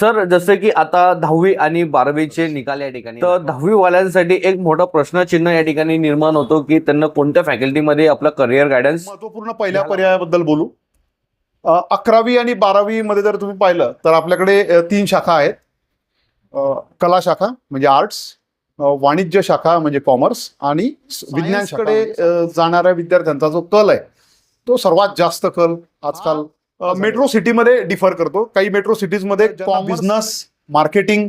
Sir जसं की आता दहावी आणि बारावीचे निकाल या ठिकाणी. तर दहावी वाल्यांसाठी एक मोठा प्रश्नचिन्ह या ठिकाणी निर्माण होतो की त्यांना कोणत्या फॅकल्टीमध्ये आपलं करिअर गायडन्स महत्त्वपूर्ण पहिल्या पर्यायाबद्दल बोलू. अकरावी आणि बारावी मध्ये जर तुम्ही पाहिलं तर आपल्याकडे तीन शाखा आहेत. कला शाखा म्हणजे आर्ट्स वाणिज्य शाखा म्हणजे कॉमर्स आणि विज्ञान शाखेकडे अ, जाणाऱ्या विद्यार्थ्यांचा जो कल आहे तो सर्वात जास्त कल आजकाल मेट्रो सिटीमध्ये डिफर करतो. काही मेट्रो सिटीजमध्ये बिझनेस मार्केटिंग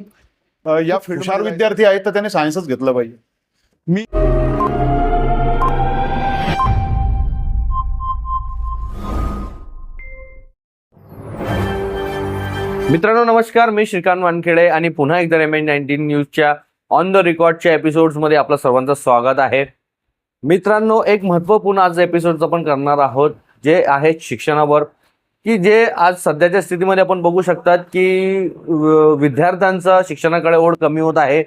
या हुशार विद्यार्थी आहेत तर त्याने सायन्सच घेतलं पाहिजे. मित्रांनो नमस्कार. मी श्रीकांत वानखेडे आणि पुन्हा एकदा एम एन नाईन्टीन न्यूजच्या ऑन द रेकॉर्डच्या एपिसोड्समध्ये आपलं सर्वांचं स्वागत आहे. मित्रांनो एक महत्त्वपूर्ण आज एपिसोडचं आपण करणार आहोत जे आहे शिक्षणावर. की जे आज सध्याच्या स्थितीमध्ये आपण बघू शकतात की विद्यार्थ्यांचा शिक्षणाकडे ओढ कमी होत आहे.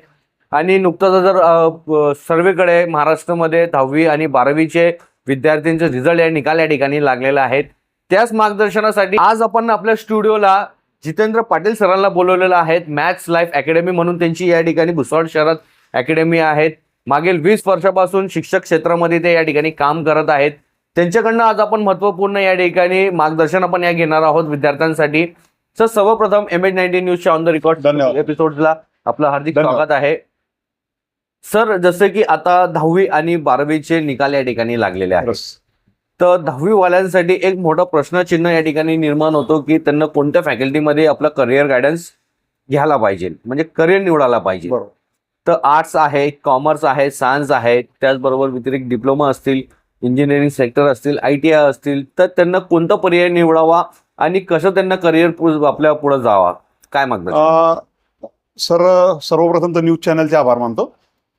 आणि नुकतंच जर सर्वेकडे महाराष्ट्रामध्ये दहावी आणि बारावीचे विद्यार्थ्यांचे रिझल्ट या निकाल या ठिकाणी लागलेले आहेत. त्याच मार्गदर्शनासाठी आज आपण आपल्या स्टुडिओला जितेंद्र पाटील सरांना बोलवलेलं आहेत मॅथ्स लाईफ अकॅडमी म्हणून त्यांची या ठिकाणी भुसावळ शहरात अकॅडमी आहेत. मागील वीस वर्षापासून शिक्षक क्षेत्रामध्ये ते या ठिकाणी काम करत आहेत. त्यांच्याकडनं आज आपण महत्त्वपूर्ण या ठिकाणी मार्गदर्शन आपण या घेणार आहोत विद्यार्थ्यांसाठी. सर सर्वप्रथम एम एच नाईन्टीन न्यूजच्या ऑन द रेकॉर्ड. एपिसोडला आपलं हार्दिक. स्वागत आहे. सर जसं की आता दहावी आणि बारावीचे निकाल या ठिकाणी लागलेले आहेत. तर दहावी वाल्यांसाठी एक मोठा प्रश्नचिन्ह या ठिकाणी निर्माण होतो की त्यांना कोणत्या फॅकल्टीमध्ये आपलं करिअर गायडन्स घ्यायला पाहिजे? म्हणजे करिअर निवडायला पाहिजे. तर आर्ट्स आहे कॉमर्स आहे सायन्स आहे त्याचबरोबर व्यतिरिक्त डिप्लोमा असतील इंजिनिअरिंग सेक्टर असतील आय टी आय असतील तर त्यांना कोणता पर्याय निवडावा आणि कसं त्यांना करिअर आपल्या पुढे जावा? काय मागतात सर सर्वप्रथम तर न्यूज चॅनलचे आभार मानतो.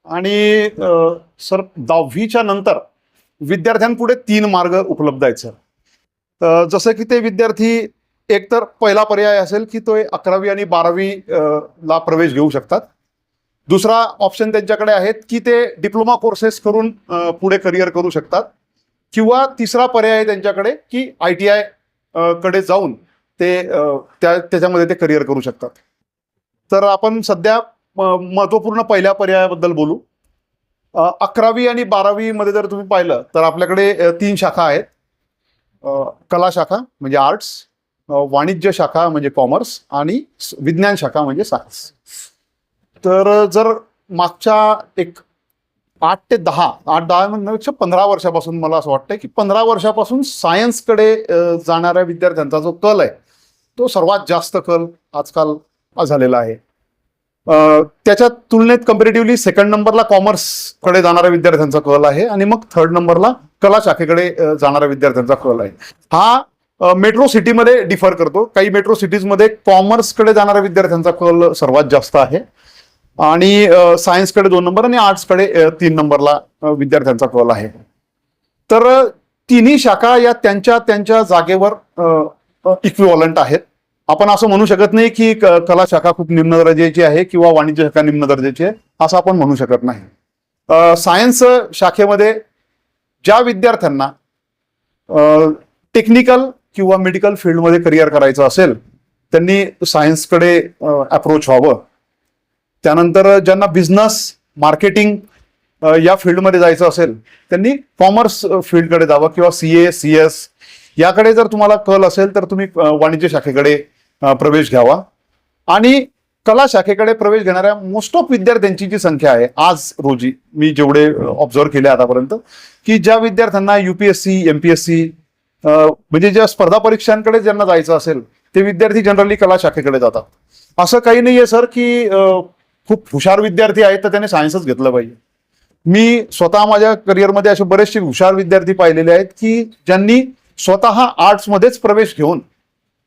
आणि सर दहावीच्या नंतर विद्यार्थ्यांपुढे तीन मार्ग उपलब्ध आहेत सर. जसं की ते विद्यार्थी एकतर पहिला पर्याय असेल की तो अकरावी आणि बारावी ला प्रवेश घेऊ शकतात. दुसरा ऑप्शन त्यांच्याकडे आहेत की ते डिप्लोमा कोर्सेस करून पुढे करिअर करू शकतात. किंवा तिसरा पर्याय आहे त्यांच्याकडे की आय टी आयकडे जाऊन ते त्या त्याच्यामध्ये ते करिअर करू शकतात. तर आपण सध्या म- महत्त्वपूर्ण पहिल्या पर्यायाबद्दल बोलू. अकरावी आणि बारावीमध्ये जर तुम्ही पाहिलं तर आपल्याकडे तीन शाखा आहेत. कला शाखा म्हणजे आर्ट्स वाणिज्य शाखा म्हणजे कॉमर्स आणि विज्ञान शाखा म्हणजे सायन्स तर जर मागच्या एक आठ ते दहा आठ दहा म्हणण्यापेक्षा पंधरा वर्षापासून मला असं वाटतं की पंधरा वर्षापासून सायन्सकडे जाणाऱ्या विद्यार्थ्यांचा जो कल आहे तो सर्वात जास्त कल आजकाल झालेला आहे. त्याच्या तुलनेत कम्पेरेटिव्हली सेकंड नंबरला कॉमर्सकडे जाणाऱ्या विद्यार्थ्यांचा कल आहे आणि मग थर्ड नंबरला कला शाखेकडे जाणाऱ्या विद्यार्थ्यांचा कल आहे. हा मेट्रो सिटीमध्ये डिफर करतो. काही मेट्रो सिटीजमध्ये कॉमर्सकडे जाणाऱ्या विद्यार्थ्यांचा कल सर्वात जास्त आहे. आणि सायन्सकडे दोन नंबर आणि आर्ट्सकडे तीन नंबरला विद्यार्थ्यांचा कॉल आहे. तर तिन्ही शाखा या त्यांच्या त्यांच्या जागेवर इक्विवॉलंट आहेत. आपण असं म्हणू शकत नाही की कला शाखा खूप निम्न दर्जाची आहे किंवा वाणिज्य शाखा निम्न दर्जाची आहे असं आपण म्हणू शकत नाही. सायन्स शाखेमध्ये ज्या विद्यार्थ्यांना टेक्निकल किंवा मेडिकल फील्डमध्ये करिअर करायचं असेल त्यांनी सायन्सकडे अप्रोच व्हावं. त्यानंतर ज्यांना बिझनेस मार्केटिंग या फील्डमध्ये जायचं असेल त्यांनी कॉमर्स फील्डकडे जावं किंवा सी ए सी एस याकडे जर तुम्हाला कल असेल तर तुम्ही वाणिज्य शाखेकडे प्रवेश घ्यावा. आणि कला शाखेकडे प्रवेश घेणाऱ्या मोस्ट ऑफ विद्यार्थ्यांची जी संख्या आहे आज रोजी मी जेवढे ऑब्झर्व केले आतापर्यंत की ज्या विद्यार्थ्यांना युपीएससी एमपीएससी म्हणजे ज्या स्पर्धा परीक्षांकडे ज्यांना जायचं असेल ते विद्यार्थी जनरली कला शाखेकडे जातात. असं काही नाही आहे सर की खूप हुशार विद्यार्थी आहेत तर त्याने सायन्सच घेतलं पाहिजे. मी स्वतः माझ्या करिअरमध्ये असे बरेचसे हुशार विद्यार्थी पाहिलेले आहेत की ज्यांनी स्वतः आर्ट्समध्येच प्रवेश घेऊन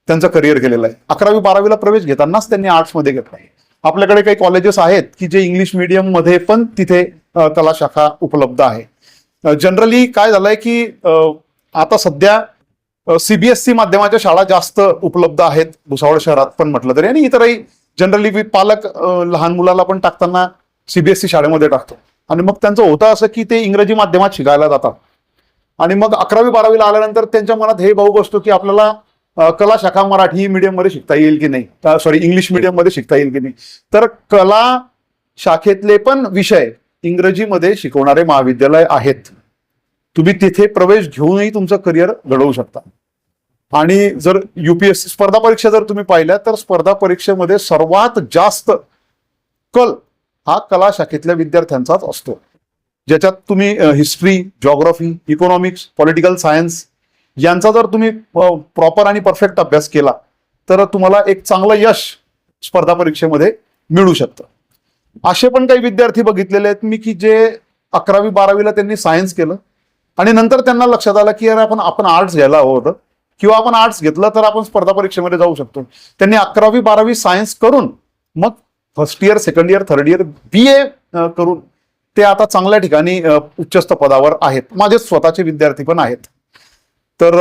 त्यांचं करिअर केलेलं आहे. अकरावी बारावीला प्रवेश घेतानाच त्यांनी आर्ट्समध्ये घेतला आहे. आपल्याकडे काही कॉलेजेस आहेत की जे इंग्लिश मिडियममध्ये मध्ये पण तिथे अ, कला शाखा उपलब्ध आहे. जनरली काय झालंय की आता सध्या सीबीएसई माध्यमाच्या शाळा जास्त उपलब्ध आहेत भुसावळ शहरात पण म्हटलं तरी आणि इतरही जनरली पालक लहान मुलाला पण टाकताना सीबीएसई शाळेमध्ये टाकतो. आणि मग त्यांचं होतं असं की ते इंग्रजी माध्यमात शिकायला जातात. आणि मग अकरावी बारावीला आल्यानंतर त्यांच्या मनात हे भाऊ बसतो की आपल्याला कला शाखा मराठी मीडियममध्ये शिकता येईल की नाही? सॉरी इंग्लिश मीडियममध्ये शिकता येईल की नाही? तर कला शाखेतले पण विषय इंग्रजीमध्ये शिकवणारे महाविद्यालय आहेत. तुम्ही तिथे प्रवेश घेऊनही तुमचं करिअर घडवू शकता. आणि जर युपीएससी स्पर्धा परीक्षा जर तुम्ही पाहिल्या तर स्पर्धा परीक्षेमध्ये सर्वात जास्त कल हा कला शाखेतल्या विद्यार्थ्यांचाच असतो. ज्याच्यात तुम्ही history geography economics political science यांचा जर तुम्ही प्रॉपर आणि परफेक्ट अभ्यास केला तर तुम्हाला एक चांगलं यश स्पर्धा परीक्षेमध्ये मिळू शकतं. असे पण काही विद्यार्थी बघितलेले आहेत मी की जे अकरावी बारावीला त्यांनी सायन्स केलं आणि नंतर त्यांना लक्षात आलं की यार आपण आपण आर्ट्स घ्यायला हवं होतं. किंवा आपण आर्ट्स घेतलं तर आपण स्पर्धा परीक्षेमध्ये जाऊ शकतो. त्यांनी अकरावी बारावी सायन्स करून मग first year second year third year B A करून ते आता चांगल्या ठिकाणी अ, उच्चस्थ पदावर आहेत. माझे स्वतःचे विद्यार्थी पण आहेत. तर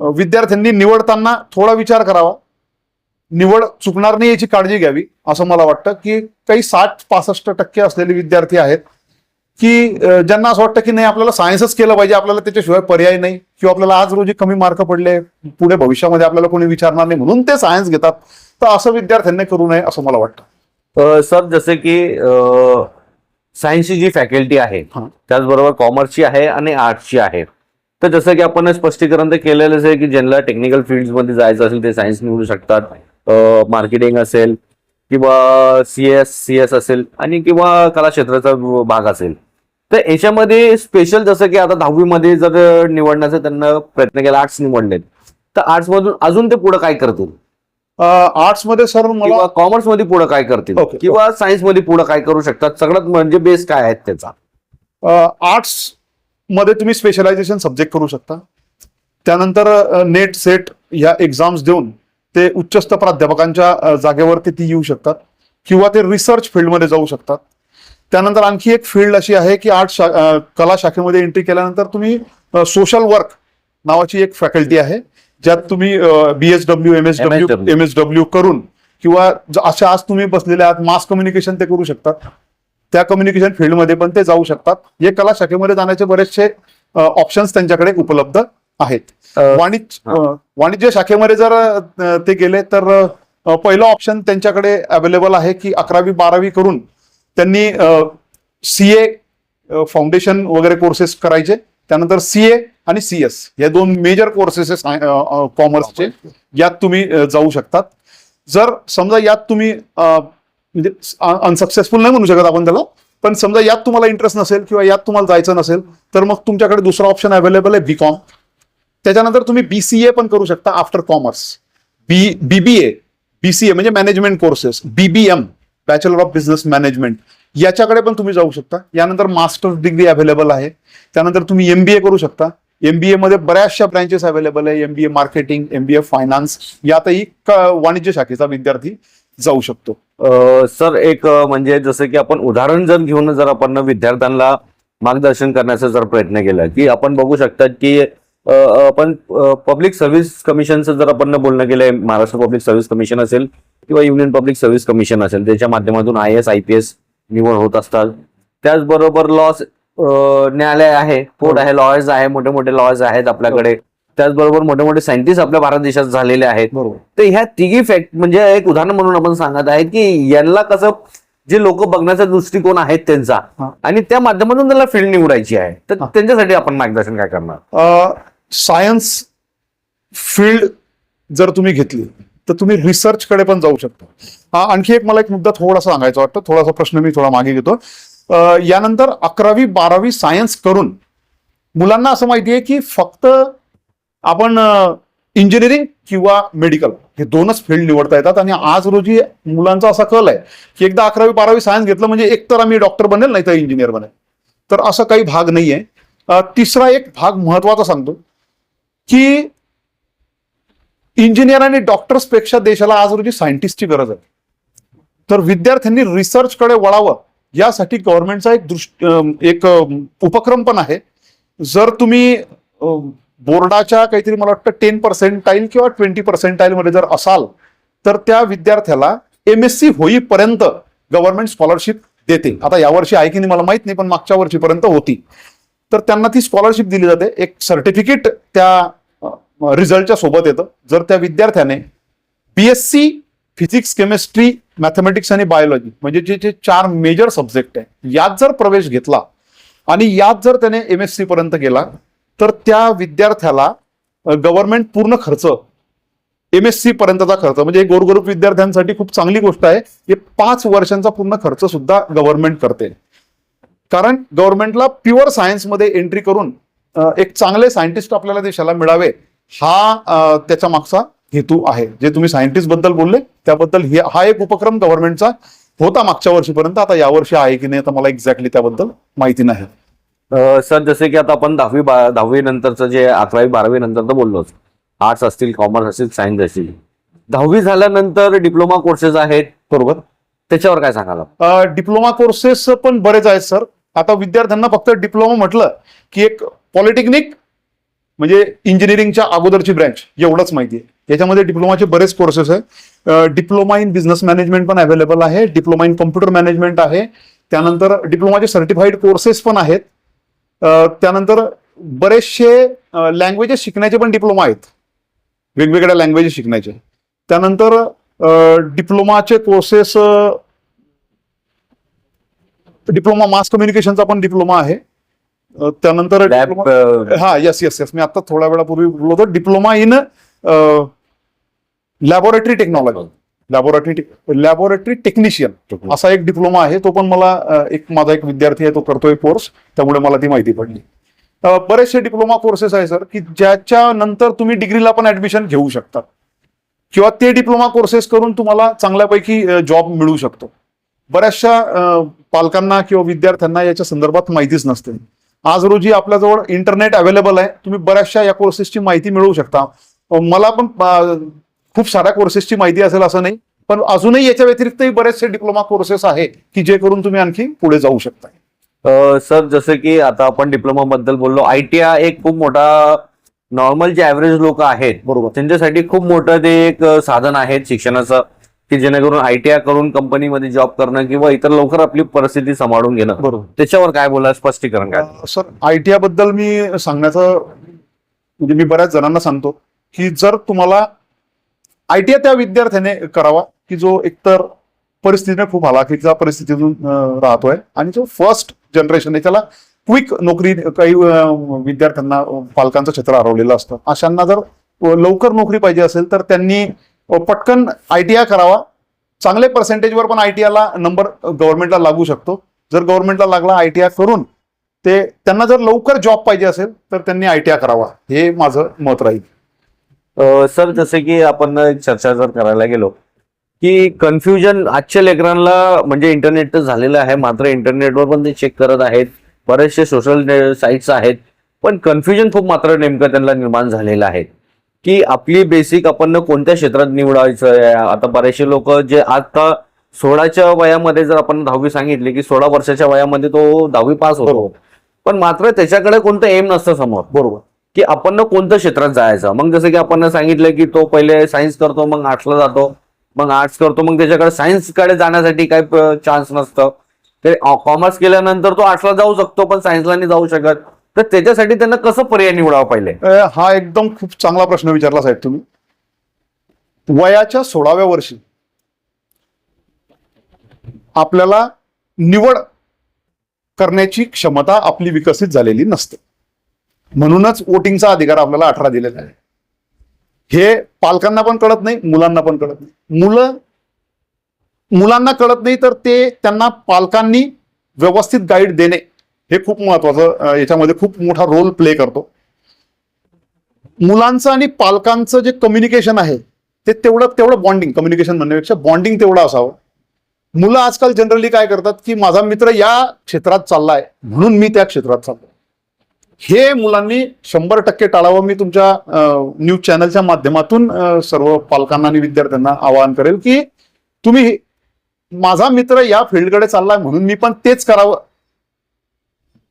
विद्यार्थ्यांनी निवडताना थोडा विचार करावा. निवड चुकणार नाही याची काळजी घ्यावी असं मला वाटतं की काही साठ पासष्ट टक्के असलेले विद्यार्थी आहेत. की ज्यांना असं वाटतं की नाही आपल्याला सायन्सच केलं पाहिजे आपल्याला त्याच्याशिवाय पर्याय नाही किंवा आपल्याला आज रोजी कमी मार्क पडले पुढे भविष्यामध्ये आपल्याला कोणी विचारणार नाही म्हणून ते सायन्स घेतात. तर असं विद्यार्थ्यांनी करू नये असं मला वाटतं. सर जसे की सायन्सची जी फॅकल्टी आहे. त्याचबरोबर कॉमर्सची आहे आणि आर्ट्सची आहे. तर जसं की आपण स्पष्टीकरण तर केलेलंच आहे की ज्यांना टेक्निकलमध्ये जायचं असेल ते सायन्स निवडू शकतात. मार्केटिंग असेल किंवा सी एस सी एस असेल आणि किंवा कला क्षेत्राचा भाग असेल. तर याच्यामध्ये स्पेशल जसं की आता दहावीमध्ये जर निवडण्याचा त्यांना प्रयत्न केला आर्ट्स निवडलेत. तर आर्ट्स मधून अजून ते पुढे काय करतील? आर्ट्समध्ये सर मला किंवा कॉमर्समध्ये पुढे काय करतील? किंवा सायन्समध्ये पुढे काय करू शकतात? सगळ्यात म्हणजे बेस काय आहेत त्याचा? आर्ट्समध्ये तुम्ही स्पेशलायझेशन सब्जेक्ट करू शकता. त्यानंतर नेट सेट या एक्झाम्स देऊन ते उच्चस्थ प्राध्यापकांच्या जागेवरती ती येऊ शकतात. किंवा ते रिसर्च फील्डमध्ये जाऊ शकतात. त्यानंतर आणखी एक फील्ड अशी आहे की आर्ट शा कला शाखेमध्ये एंट्री केल्यानंतर तुम्ही सोशल वर्क नावाची एक फॅकल्टी आहे. ज्यात तुम्ही B S W M S W. M S W करून किंवा अशा आज तुम्ही बसलेले आहात मास कम्युनिकेशन ते करू शकतात. त्या कम्युनिकेशन फील्डमध्ये पण ते जाऊ शकतात. हे कला शाखेमध्ये जाण्याचे बरेचसे ऑप्शन्स त्यांच्याकडे उपलब्ध आहेत. वाणिज्य वाणिज्य शाखेमध्ये जर ते गेले तर पहिलं ऑप्शन त्यांच्याकडे अवेलेबल आहे की अकरावी बारावी करून त्यांनी सी ए फाउंडेशन वगैरे कोर्सेस करायचे. त्यानंतर सी ए आणि सी एस या दोन मेजर कोर्सेस कॉमर्सचे यात तुम्ही जाऊ शकतात. जर समजा यात तुम्ही म्हणजे अनसक्सेसफुल नाही म्हणू शकत आपण त्याला पण समजा यात तुम्हाला इंटरेस्ट नसेल किंवा यात तुम्हाला जायचं नसेल तर मग तुमच्याकडे दुसरा ऑप्शन अवेलेबल आहे बी कॉम त्याच्यानंतर तुम्ही बीसीए पण करू शकता after commerce B BBA BCA म्हणजे management courses BBM bachelor of business management याच्याकडे पण तुम्ही जाऊ शकता. यानंतर मास्टर्स डिग्री अवेलेबल आहे. त्यानंतर तुम्ही एमबीए करू शकता. एमबीए मध्ये बऱ्याचशा ब्रँचेस अवेलेबल आहे. एमबीए मार्केटिंग एमबीए फायनान्स यातही क- वाणिज्य शाखेचा विद्यार्थी जाऊ शकतो. सर एक म्हणजे जसं की आपण उदाहरण जर घेऊन जर आपण विद्यार्थ्यांना मार्गदर्शन करण्याचा जर प्रयत्न केला की आपण बघू शकतात की आपण पब्लिक सर्व्हिस कमिशनचं जर आपण बोलणं केलंय महाराष्ट्र पब्लिक सर्व्हिस कमिशन असेल किंवा युनियन पब्लिक सर्व्हिस कमिशन असेल त्याच्या माध्यमातून I S I P S निवड होत असतात. त्याचबरोबर लॉ न्यायालय आहे कोर्ट आहे लॉयर्स आहे मोठे मोठे लॉयर्स आहेत आपल्याकडे. त्याचबरोबर मोठे मोठे सायंटिस्ट आपल्या भारत देशात झालेले आहेत. तर ह्या तिघी फॅक्ट म्हणजे एक उदाहरण म्हणून आपण सांगत आहेत की यांना कसं जे लोक बघण्याचा दृष्टिकोन आहेत त्यांचा हा. आणि त्या माध्यमातून त्यांना फील्ड निवडायची आहे. तर हा. त्यांच्यासाठी आपण मार्गदर्शन काय करणार? सायन्स फील्ड जर तुम्ही घेतली तर तुम्ही रिसर्चकडे पण जाऊ शकता. हा आणखी एक मला एक मुद्दा थोडासा सांगायचा वाटतं थोडासा प्रश्न मी थोडा मागे घेतो. यानंतर अकरावी बारावी सायन्स करून मुलांना असं माहिती आहे की फक्त आपण इंजिनिअरिंग किंवा मेडिकल हे दोनच फील्ड निवडता येतात आणि आज रोजी मुलांचा असा कल आहे की एकदा अकरावी बारावी सायन्स घेतलं म्हणजे एकतर आम्ही डॉक्टर बनेल नाही तर इंजिनियर बनेल. तर असा काही भाग नाहीये. आहे तिसरा एक भाग महत्त्वाचा सांगतो. की इंजिनियर आणि डॉक्टर्सपेक्षा देशाला आज रोजी सायंटिस्टची गरज आहे. तर विद्यार्थ्यांनी रिसर्चकडे वळावं यासाठी गव्हर्नमेंटचा एक दृष्ट एक उपक्रम पण आहे. जर तुम्ही बोर्डाच्या काहीतरी मला वाटतं टेन पर्सेंटाईल किंवा ट्वेंटी पर्सेंटाईलमध्ये जर असाल तर त्या विद्यार्थ्याला एम एस सी होईपर्यंत गव्हर्नमेंट स्कॉलरशिप देते. आता यावर्षी आहे की नाही मला माहीत नाही पण मागच्या वर्षीपर्यंत होती. तर त्यांना ती स्कॉलरशिप दिली जाते. एक सर्टिफिकेट त्या रिझल्टच्या सोबत येतं. जर त्या विद्यार्थ्याने B S C physics chemistry mathematics आणि बायोलॉजी म्हणजे जे जे चार मेजर सब्जेक्ट आहे यात जर प्रवेश घेतला आणि यात जर त्याने एम एस सी पर्यंत गेला तर त्या विद्यार्थ्याला गव्हर्नमेंट पूर्ण खर्च एम एस सी पर्यंतचा खर्च म्हणजे गोरगरूप विद्यार्थ्यांसाठी खूप चांगली गोष्ट आहे हे पाच वर्षांचा पूर्ण खर्च सुद्धा गव्हर्नमेंट करते. कारण गव्हर्नमेंटला प्युअर सायन्समध्ये एंट्री करून एक चांगले सायंटिस्ट आपल्याला देशाला मिळावे हा त्याच्या मागचा हेतू आहे. जे तुम्ही सायंटिस्टबद्दल बोलले त्याबद्दल हे हा एक उपक्रम गव्हर्नमेंटचा होता मागच्या वर्षीपर्यंत. आता यावर्षी आहे की नाही आता मला एक्झॅक्टली त्याबद्दल माहिती नाही. सर जसे की आता आपण दहावी दहावी नंतरचं जे अकरावी बारावी नंतर तर बोललोच. आर्ट्स असतील कॉमर्स असतील सायन्स असतील. दहावी झाल्यानंतर डिप्लोमा कोर्सेस आहेत. बरोबर. त्याच्यावर काय सांगाल? डिप्लोमा कोर्सेस पण बरेच आहेत सर. आता विद्यार्थ्यांना फक्त डिप्लोमा म्हटलं की एक पॉलिटेक्निक म्हणजे इंजिनिअरिंगच्या अगोदरची ब्रँच एवढंच माहिती आहे. याच्यामध्ये डिप्लोमाचे बरेच कोर्सेस आहे डिप्लोमा इन बिझनेस मॅनेजमेंट पण अवेलेबल आहे डिप्लोमा इन कम्प्युटर मॅनेजमेंट आहे त्यानंतर डिप्लोमाचे सर्टिफाईड कोर्सेस पण आहेत. त्यानंतर बरेचसे लँग्वेजेस शिकण्याचे पण डिप्लोमा आहेत. वेगवेगळ्या लँग्वेजेस शिकण्याचे. त्यानंतर डिप्लोमाचे कोर्सेस डिप्लोमा मास कम्युनिकेशनचा पण डिप्लोमा आहे. त्यानंतर हा येस येस येस मी आता थोड्या वेळापूर्वी बोललो होतो diploma in laboratory technology laboratory laboratory technician असा एक डिप्लोमा आहे तो पण मला एक माझा एक विद्यार्थी आहे तो करतोय कोर्स त्यामुळे मला ती माहिती पडली. बरेचसे डिप्लोमा कोर्सेस आहे सर की ज्याच्या नंतर तुम्ही डिग्रीला पण ऍडमिशन घेऊ शकता. किंवा ते डिप्लोमा कोर्सेस करून तुम्हाला चांगल्यापैकी जॉब मिळू शकतो. बऱ्याचशा पालकांना किंवा विद्यार्थ्यांना याच्या संदर्भात माहितीच नसते. आज रोजी आपल्याजवळ इंटरनेट अवेलेबल आहे. तुम्ही बऱ्याचशा या कोर्सेसची माहिती मिळवू शकता. मला पण खूप साऱ्या कोर्सेसची माहिती असेल असं नाही पण अजूनही याच्या व्यतिरिक्तही बरेचसे डिप्लोमा कोर्सेस आहे की जे करून तुम्ही आणखी पुढे जाऊ शकता. सर जसं की आता आपण डिप्लोमा बद्दल बोललो आय टी आय एक खूप मोठा नॉर्मल जे ऍव्हरेज लोक आहेत बरोबर. त्यांच्यासाठी खूप मोठं ते एक साधन आहे शिक्षणाचं. की जेणेकरून आय टी आय करून कंपनीमध्ये जॉब करणं किंवा इतर लवकर आपली परिस्थिती सांभाळून घेणं. बरोबर. त्याच्यावर काय बोला स्पष्टीकरण काय? सर आय टी आयबद्दल मी सांगण्याचं म्हणजे मी बऱ्याच जणांना सांगतो की जर तुम्हाला आय टी आय त्या विद्यार्थ्याने करावा की जो एकतर परिस्थितीने खूप हलाखीच्या परिस्थितीतून राहतोय आणि जो फर्स्ट जनरेशन आहे त्याला क्विक नोकरी काही विद्यार्थ्यांना पालकांचं क्षेत्र हरवलेलं असतं. अशांना जर लवकर नोकरी पाहिजे असेल तर त्यांनी पटकन आय टी आय करावा. चांगले पर्सेंटेजवर पण आय टी आयला नंबर गव्हर्नमेंटला लागू शकतो. जर गव्हर्नमेंटला लागला आय टी आय करून ते त्यांना जर लवकर जॉब पाहिजे असेल तर त्यांनी आय टी आय करावा. हे माझं मत राहील. सर जसे की आपण एक चर्चा जर करायला गेलो की कन्फ्युजन आजच्या लेकरांना म्हणजे इंटरनेट तर झालेलं आहे मात्र इंटरनेटवर पण ते चेक करत आहेत. बरेचसे सोशल साईट्स आहेत. पण कन्फ्युजन खूप मात्र नेमकं त्यांना निर्माण झालेलं आहे. की आपली बेसिक आपण कोणत्या क्षेत्रात निवडायचं आहे? आता बरेचसे लोक जे आता सोळाच्या वयामध्ये जर आपण दहावी सांगितली की सोळा वर्षाच्या वयामध्ये तो दहावी पास होतो. पण मात्र त्याच्याकडे कोणतं एम नसतं समोर. बरोबर. की आपण कोणत्या क्षेत्रात जायचं? मग जसं की आपण सांगितलं की तो पहिले सायन्स करतो मग आर्ट्सला जातो. मग आर्ट्स करतो मग त्याच्याकडे सायन्सकडे जाण्यासाठी काही चान्स नसतं. ते कॉमर्स केल्यानंतर तो आर्ट्सला जाऊ शकतो पण सायन्सला नाही जाऊ शकत. तर त्याच्यासाठी त्यांना कसं पर्याय निवडावा पाहिजे हा एकदम खूप चांगला प्रश्न विचारला साहेब तुम्ही. वयाच्या सोळाव्या वर्षी आपल्याला निवड करण्याची क्षमता आपली विकसित झालेली नसते. म्हणूनच वोटिंगचा अधिकार आपल्याला अठरा दिलेला आहे. हे पालकांना पण कळत नाही मुलांना पण कळत नाही. मुलं मुलांना कळत नाही तर ते त्यांना पालकांनी व्यवस्थित गाईड देणे हे खूप महत्वाचं याच्यामध्ये खूप मोठा रोल प्ले करतो. मुलांचं आणि पालकांचं जे कम्युनिकेशन आहे ते तेवढं तेवढं बॉन्डिंग कम्युनिकेशन म्हणण्यापेक्षा बॉन्डिंग तेवढं असावं. मुलं आजकाल जनरली काय करतात की माझा मित्र या क्षेत्रात चाललाय म्हणून मी त्या क्षेत्रात चाललो हे मुलांनी शंभर टक्के टाळावं. मी तुमच्या न्यूज चॅनलच्या माध्यमातून सर्व पालकांना आणि विद्यार्थ्यांना आवाहन करेल की तुम्ही माझा मित्र या फील्डकडे चाललाय म्हणून मी पण तेच करावं.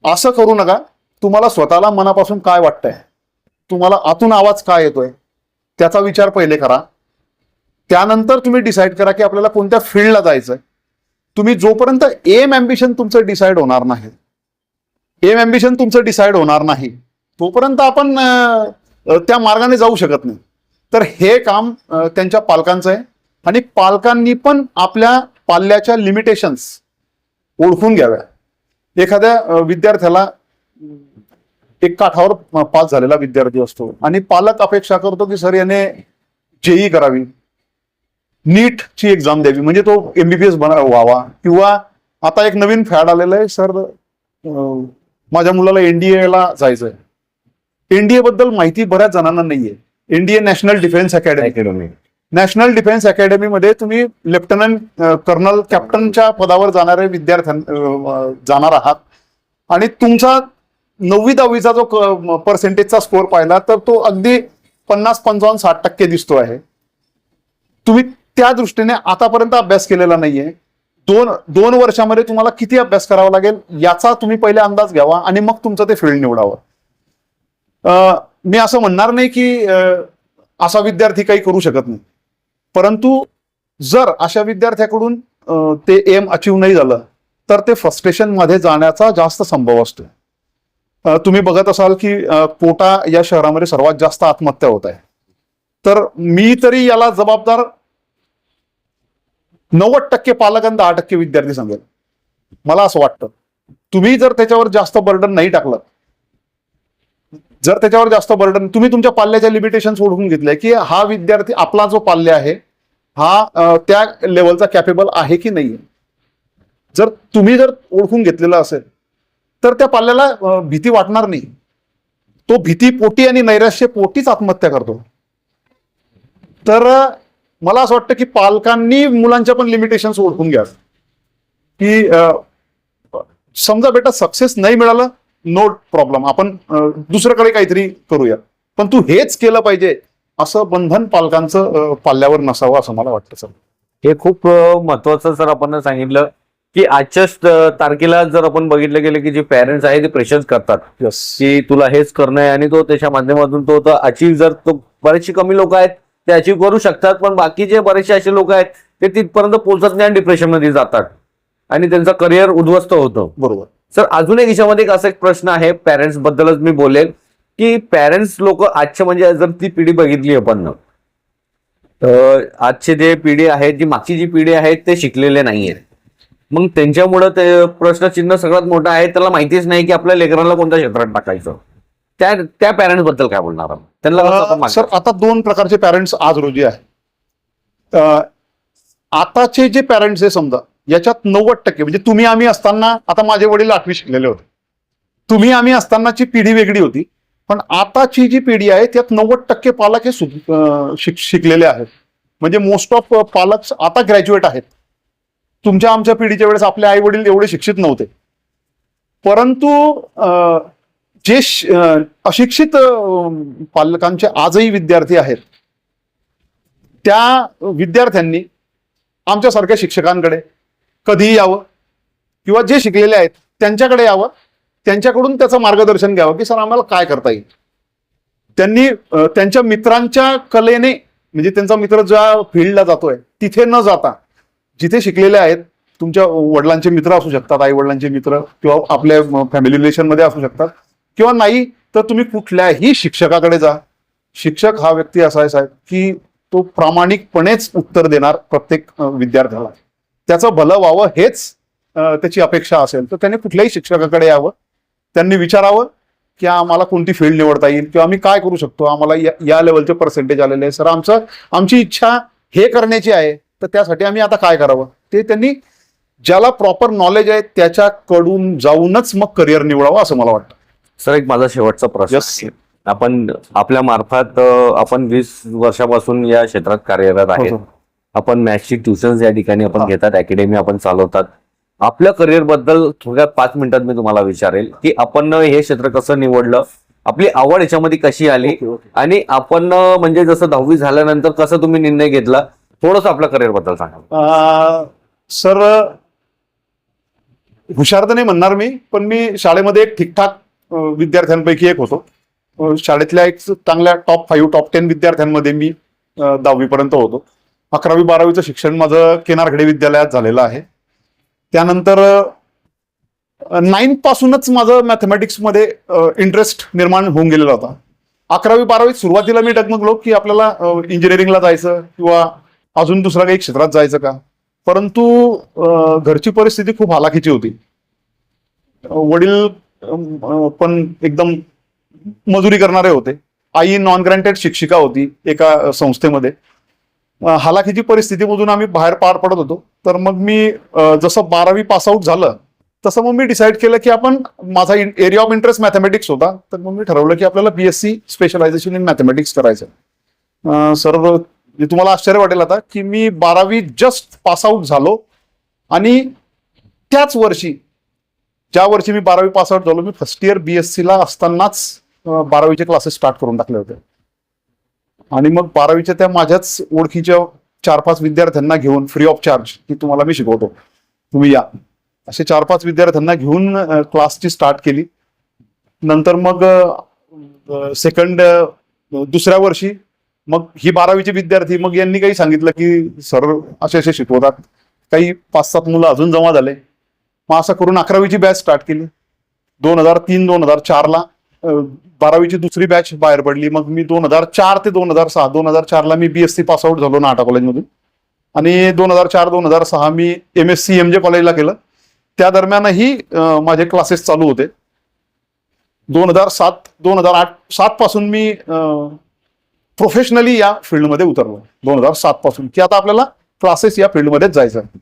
असं करू नका. तुम्हाला स्वतःला मनापासून काय वाटतंय? तुम्हाला आतून आवाज काय येतोय? त्याचा विचार पहिले करा. त्यानंतर तुम्ही डिसाईड करा की आपल्याला कोणत्या फील्डला जायचंय. तुम्ही जोपर्यंत एम ॲम्बिशन तुमचं डिसाईड होणार नाही एम ॲम्बिशन तुमचं डिसाईड होणार नाही तोपर्यंत आपण त्या मार्गाने जाऊ शकत नाही. तर हे काम त्यांच्या पालकांचं आहे. आणि पालकांनी पण आपल्या पाल्याच्या लिमिटेशन्स ओळखून घ्याव्या. एखाद्या विद्यार्थ्याला एक काठावर पास झालेला विद्यार्थी असतो. आणि पालक अपेक्षा करतो की सर याने जेई करावी. नीटची एक्झाम द्यावी. म्हणजे तो एमबीबीएस बना व्हावा. किंवा आता एक नवीन फॅड आलेला आहे सर माझ्या मुलाला एनडीएला जायचंय. एनडीए बद्दल माहिती बऱ्याच जणांना नाहीये. NDA national defence academy academy national defence अकॅडमीमध्ये तुम्ही लेफ्टनंट कर्नल कॅप्टनच्या पदावर जाणारे विद्यार्थ्यां जाणार आहात. आणि तुमचा नववी दहावीचा जो पर्सेंटेजचा स्कोअर पाहिला तर तो अगदी पन्नास पंचावन्न साठ टक्के दिसतो आहे. तुम्ही त्या दृष्टीने आतापर्यंत अभ्यास केलेला नाहीये. दोन दोन वर्षामध्ये तुम्हाला किती अभ्यास करावा लागेल याचा तुम्ही पहिले अंदाज घ्यावा आणि मग तुमचं ते फील्ड निवडावं. मी असं म्हणणार नाही की असा विद्यार्थी काही करू शकत नाही. परंतु जर अशा विद्यार्थ्याकडून ते एम अचीव नाही झालं तर ते फ्रस्ट्रेशनमध्ये जाण्याचा जास्त संभव असतो. तुम्ही बघत असाल की कोटा या शहरामध्ये सर्वात जास्त आत्महत्या होत आहे. तर मी तरी याला जबाबदार नव्वद टक्के पालक आणि दहा टक्के विद्यार्थी सांगेल. मला असं वाटतं. तुम्ही जर त्याच्यावर जास्त बर्डन नाही टाकलं जर त्याच्यावर जास्त बर्डन तुम्ही तुमच्या पाल्याच्या लिमिटेशन ओळखून घेतलंय की हा विद्यार्थी आपला जो पाल्य आहे हा त्या लेवलचा कॅपेबल आहे की नाही जर तुम्ही जर ओळखून घेतलेला असेल तर त्या पाल्याला भीती वाटणार नाही. तो भीती पोटी आणि नैराश्य पोटीच आत्महत्या करतो. तर मला असं वाटतं की पालकांनी मुलांच्या पण लिमिटेशन ओळखून घ्या की समजा बेटा सक्सेस नाही मिळालं नो प्रॉब्लेम आपण दुसऱ्याकडे काहीतरी करूया. पण तू हेच केलं पाहिजे. असं बंधन पालकांचं पाल्यावर नसावं असं मला वाटतं सर. हे खूप महत्वाचं सर आपण सांगितलं की आजच्याच अ, तारखेला जर आपण बघितलं गेलं की जे पेरेंट्स आहे ते प्रेशर करतात. की तुला हेच करणं आहे आणि तो त्याच्या माध्यमातून तो अचीव जर तो बरेचसे कमी लोक आहेत ते अचीव करू शकतात पण बाकीचे बरेचसे असे लोक आहेत ते तिथपर्यंत पोहोचत नाही आणि डिप्रेशनमध्ये जातात. आणि त्यांचं करिअर उद्ध्वस्त होतं. बरोबर. सर अजून एक याच्यामध्ये एक असा एक प्रश्न आहे पॅरेंट्स बद्दलच मी बोलेल. की पॅरेंट्स लोक आजच्या म्हणजे जर ती पिढी बघितली आपण तर आजचे जे पिढी आहे जी मागची जी पिढी आहे ते शिकलेले नाहीये. मग त्यांच्यामुळं ते प्रश्नचिन्ह सगळ्यात मोठं आहे त्याला माहितीच नाही की आपल्या लेकरांना कोणत्या क्षेत्रात टाकायचं. त्या त्या पॅरेंट्सबद्दल काय बोलणार त्यांना सर आता दोन प्रकारचे पॅरेंट्स आज रोजी आहेत. अं, आताचे जे पॅरेंट्स आहे समजा याच्यात नव्वद टक्के म्हणजे तुम्ही आम्ही असताना आता माझे वडील आठवी शिकलेले होते. तुम्ही आम्ही असतानाची पिढी वेगळी होती. पण आताची जी पिढी आहे त्यात नव्वद टक्के पालक हे शिक- शिकलेले आहेत. म्हणजे मोस्ट ऑफ पालक आता ग्रॅज्युएट आहेत. तुमच्या आमच्या पिढीच्या वेळेस आपले आई वडील एवढे शिक्षित नव्हते. परंतु जे अशिक्षित पालकांचे आजही विद्यार्थी आहेत त्या विद्यार्थ्यांनी आमच्यासारख्या शिक्षकांकडे कधीही यावं किंवा जे शिकलेले आहेत त्यांच्याकडे यावं त्यांच्याकडून त्याचं मार्गदर्शन घ्यावं की सर आम्हाला काय करता येईल? त्यांनी त्यांच्या मित्रांच्या कलेने म्हणजे त्यांचा मित्र ज्या फील्डला जातोय तिथे न जाता जिथे शिकलेले आहेत तुमच्या वडिलांचे मित्र असू शकतात आई वडिलांचे मित्र किंवा आपल्या फॅमिली रिलेशनमध्ये असू शकतात किंवा नाही तर तुम्ही कुठल्याही शिक्षकाकडे जा. शिक्षक हा व्यक्ती असा आहे साहेब की तो प्रामाणिकपणेच उत्तर देणार प्रत्येक विद्यार्थ्याला. त्याचं भलं व्हावं हेच त्याची अपेक्षा असेल तर त्याने कुठल्याही शिक्षकाकडे यावं. त्यांनी विचारावं की आम्हाला कोणती फील्ड निवडता येईल किंवा आम्ही काय करू शकतो? आम्हाला या- या लेवलचे पर्सेंटेज आलेले आहे सर आमचं आमची इच्छा हे करण्याची आहे तर त्यासाठी आम्ही आता काय करावं? ते त्यांनी ज्याला प्रॉपर नॉलेज आहे त्याच्याकडून जाऊनच मग करिअर निवडावं असं मला वाटतं. सर एक माझा शेवटचा प्रश्न. आपण आपल्या मार्फत आपण वीस वर्षापासून या क्षेत्रात कार्यरत आहे हो, हो. आपण मॅथ्सची ट्युशन्स या ठिकाणी आपण हा. घेतात अकॅडमी आपण चालवतात. आपल्या करिअरबद्दल थोड्या पाच मिनिटात मी तुम्हाला विचारेल की आपण हे क्षेत्र कसं निवडलं आपली आवड याच्यामध्ये कशी आली. आणि आपण म्हणजे जसं दहावी झाल्यानंतर कसं तुम्ही निर्णय घेतला थोडस आपल्या करिअरबद्दल सांगा. अं, सर हुशार तर नाही म्हणणार मी पण मी शाळेमध्ये एक ठीकठाक विद्यार्थ्यांपैकी एक होतो. शाळेतल्या एक चांगल्या टॉप फाईव्ह टॉप टेन विद्यार्थ्यांमध्ये मी दहावी पर्यंत होतो. अकरावी बारावीचं शिक्षण माझं केनारखेडे विद्यालयात झालेलं आहे. त्यानंतर नाईन्थ पासूनच माझं मॅथमॅटिक्समध्ये इंटरेस्ट निर्माण होऊन गेलेला होता. अकरावी बारावीत सुरुवातीला मी डगमगलो की आपल्याला इंजिनिअरिंगला जायचं किंवा अजून दुसऱ्या काही क्षेत्रात जायचं का? परंतु घरची परिस्थिती खूप हालाखीची होती. वडील पण एकदम मजुरी करणारे होते. आई नॉन ग्रँटेड शिक्षिका होती एका संस्थेमध्ये. हालाखीची परिस्थितीमधून आम्ही बाहेर पार पडत होतो तर मग मी जसं बारावी पासआउट झालं तसं मग मी डिसाईड केलं की आपण माझा एरिया ऑफ इंटरेस्ट मॅथमॅटिक्स होता तर मग मी ठरवलं की आपल्याला बीएससी स्पेशलायझेशन इन मॅथमॅटिक्स करायचं. सर म्हणजे तुम्हाला आश्चर्य वाटेल आता की मी बारावी जस्ट पासआउट झालो आणि त्याच वर्षी ज्या वर्षी मी बारावी पासआउट झालो मी फर्स्ट इयर बीएससी ला असतानाच बारावीचे क्लासेस स्टार्ट करून टाकले होते. आणि मग बारावीच्या त्या माझ्याच ओळखीच्या चार पाच विद्यार्थ्यांना घेऊन फ्री ऑफ चार्ज की तुम्हाला मी शिकवतो. तुम्ही या. असे चार पाच विद्यार्थ्यांना घेऊन क्लासची स्टार्ट केली. नंतर मग सेकंड दुसऱ्या वर्षी मग ही बारावीचे विद्यार्थी मग यांनी काही सांगितलं की सर असे असे शिकवतात. काही पाच सात मुलं अजून जमा झाले. मग असं करून अकरावीची बॅच स्टार्ट केली. दोन हजार तीन दोन हजार चारला बारावीची दुसरी बॅच बाहेर पडली. मग मी दोन हजार चार ते दोन हजार सहा दोन हजार चारला मी बीएससी पास आउट झालो नाटा कॉलेजमधून आणि दोन हजार चार दोन हजार सहा मी M S C M J कॉलेजला केलं. त्या दरम्यानही माझे क्लासेस चालू होते. दोन हजार सात दोन हजार आठ सात पासून मी प्रोफेशनली या फील्डमध्ये उतरलो. दोन हजार सात पासून. की आता आपल्याला क्लासेस या फील्डमध्येच जायचं आहे.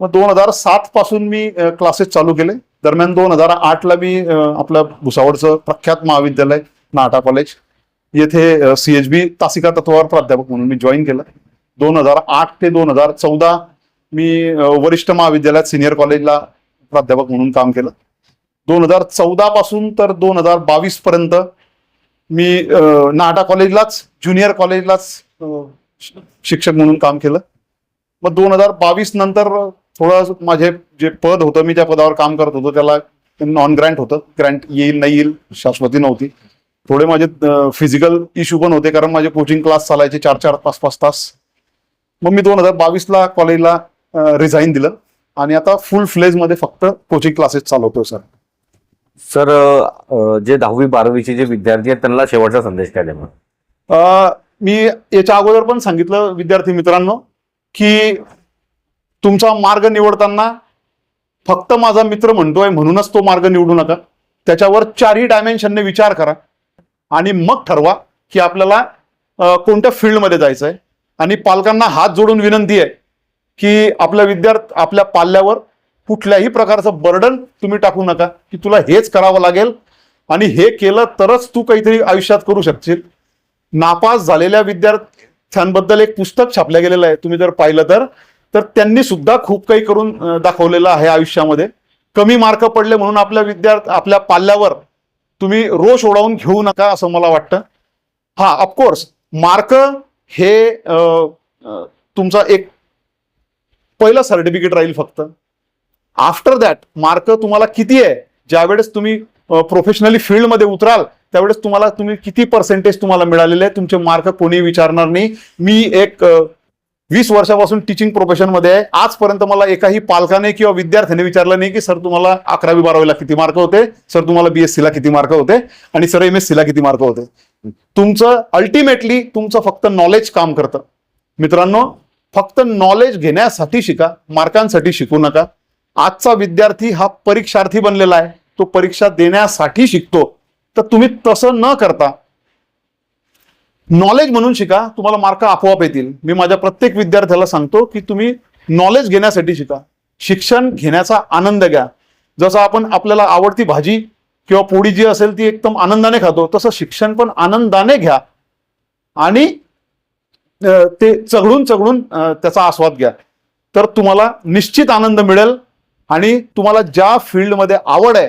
मग दोन हजार सात पासून मी क्लासेस चालू केले. दरम्यान दोन हजार आठला मी आपलं भुसावळचं प्रख्यात महाविद्यालय नाटा कॉलेज येथे सीएच बी तासिका तत्वावर प्राध्यापक म्हणून मी जॉईन केलं. दोन हजार आठ ते दोन हजार चौदा मी वरिष्ठ महाविद्यालयात सिनियर कॉलेजला प्राध्यापक म्हणून काम केलं. दोन हजार चौदा पासून तर दोन हजार बावीस पर्यंत मी नाटा कॉलेजलाच ज्युनियर कॉलेजलाच शिक्षक म्हणून काम केलं. मग दोन हजार बावीस नंतर थोडं माझे जे पद होतं मी त्या पदावर काम करत होतो त्याला नॉन ग्रँट होतं. ग्रँट येईल नाही येईल शाश्वती नव्हती. थोडे माझे फिजिकल इश्यू पण होते कारण माझे कोचिंग क्लास चालायचे चार चार पाच पाच तास. मग मी दोन हजार बावीसला कॉलेजला रिझाईन दिलं. आणि आता फुल फ्लेजमध्ये फक्त कोचिंग क्लासेस चालवतोय सर सर जे दहावी बारावीचे जे विद्यार्थी आहेत त्यांना शेवटचा संदेश काय अ, मी याच्या अगोदर पण सांगितलं विद्यार्थी मित्रांनो की तुमचा मार्ग निवडताना फक्त माझा मित्र म्हणतोय म्हणूनच तो मार्ग निवडू नका. त्याच्यावर चारही डायमेन्शनने विचार करा. आणि मग ठरवा की आपल्याला कोणत्या फील्डमध्ये जायचं आहे आणि पालकांना हात जोडून विनंती आहे की आपल्या विद्यार्थी आपल्या पाल्यावर कुठल्याही प्रकारचं बर्डन तुम्ही टाकू नका की तुला हेच करावं लागेल. आणि हे केलं तरच तू काहीतरी आयुष्यात करू शकशील. नापास झालेल्या विद्यार्थ्यांबद्दल एक पुस्तक छापलं गेलेलं आहे. तुम्ही जर पाहिलं तर तर त्यांनी सुद्धा खूप काही करून दाखवलेलं आहे आयुष्यामध्ये. कमी मार्क पडले म्हणून आपल्या विद्यार्थी आपल्या पाल्यावर तुम्ही रोष ओढावून घेऊ नका असं मला वाटतं. हा ऑफकोर्स मार्क हे तुमचा एक पहिलं सर्टिफिकेट राहील फक्त. आफ्टर दॅट मार्क तुम्हाला किती आहे? ज्यावेळेस तुम्ही प्रोफेशनली फील्डमध्ये उतराल त्यावेळेस तुम्हाला तुम्ही किती पर्सेंटेज तुम्हाला मिळालेले आहे तुमचे मार्क कोणी विचारणार नाही. मी एक वीस वर्षापासून टीचिंग प्रोफेशनमध्ये आहे. आजपर्यंत मला एकाही पालकाने किंवा विद्यार्थ्याने विचारलं नाही की सर तुम्हाला अकरावी बारावीला किती मार्क होते? सर तुम्हाला बीएससी ला किती मार्क होते? आणि सर एम एस ला किती मार्क होते? तुमचं अल्टिमेटली तुमचं फक्त नॉलेज काम करतं. मित्रांनो फक्त नॉलेज घेण्यासाठी शिका मार्कांसाठी शिकू नका. आजचा विद्यार्थी हा परीक्षार्थी बनलेला आहे. तो परीक्षा देण्यासाठी शिकतो. तर तुम्ही तसं न करता नॉलेज म्हणून शिका तुम्हाला मार्क आपोआप येतील. मी माझ्या प्रत्येक विद्यार्थ्याला सांगतो की तुम्ही नॉलेज घेण्यासाठी शिका. शिक्षण घेण्याचा आनंद घ्या. जसं आपण आपल्याला आवडती भाजी किंवा पोळी जी असेल ती एकदम आनंदाने खातो तसं शिक्षण पण आनंदाने घ्या. आणि ते चघळून चघळून त्याचा आस्वाद घ्या. तर तुम्हाला निश्चित आनंद मिळेल आणि तुम्हाला ज्या फील्डमध्ये आवड आहे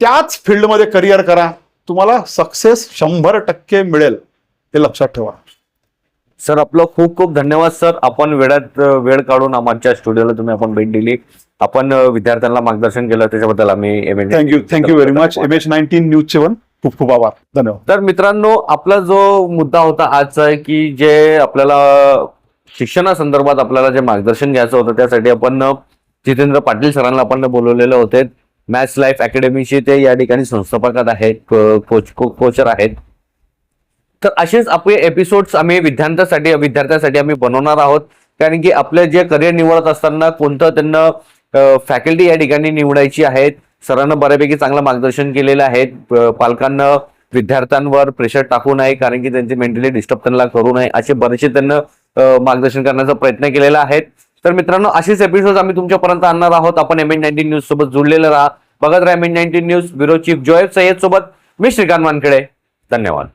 त्याच फील्डमध्ये करिअर करा. तुम्हाला सक्सेस शंभर टक्के मिळेल. हे लक्षात ठेवा. सर आपलं खूप खूप धन्यवाद सर. आपण वेळात वेळ काढून आमच्या स्टुडिओला तुम्ही आपण भेट दिली. आपण विद्यार्थ्यांना मार्गदर्शन केलं त्याच्याबद्दल आम्ही thank you thank you very much M H nineteen news seven खूप खूप आभार. धन्यवाद. तर मित्रांनो आपला जो मुद्दा होता आजचा आहे की जे आपल्याला शिक्षणासंदर्भात आपल्याला जे मार्गदर्शन घ्यायचं होतं त्यासाठी आपण जितेंद्र पाटील सरांना आपण बोलवलेले होते. मॅथ्स लाईफ अकॅडमीचे ते या ठिकाणी संस्थापकात आहेत कोच कोचर आहेत. तर असेच आपले एपिसोड्स आम्ही विद्यार्थ्यांसाठी विद्यार्थ्यांसाठी आम्ही बनवणार आहोत. कारण की आपलं जे करिअर निवडत असताना कोणतं त्यांना फॅकल्टी या ठिकाणी निवडायची आहेत सरांना बऱ्यापैकी चांगलं मार्गदर्शन केलेलं आहे. पालकांना विद्यार्थ्यांवर प्रेशर टाकू नये कारण की त्यांचे मेंटली डिस्टर्ब त्यांना करू नये असे बरेचसे त्यांना मार्गदर्शन करण्याचा प्रयत्न केलेला आहे तर मित्रांनो असेच एपिसोड आम्ही तुमच्यापर्यंत आणणार आहोत. आपण एम एन नाईन्टीन न्यूज सोबत जुळलेलं राहा. बघत राहा M N nineteen news bureau chief Zoeb Sayyed सोबत. मी श्रीकांत वानखेडे. धन्यवाद.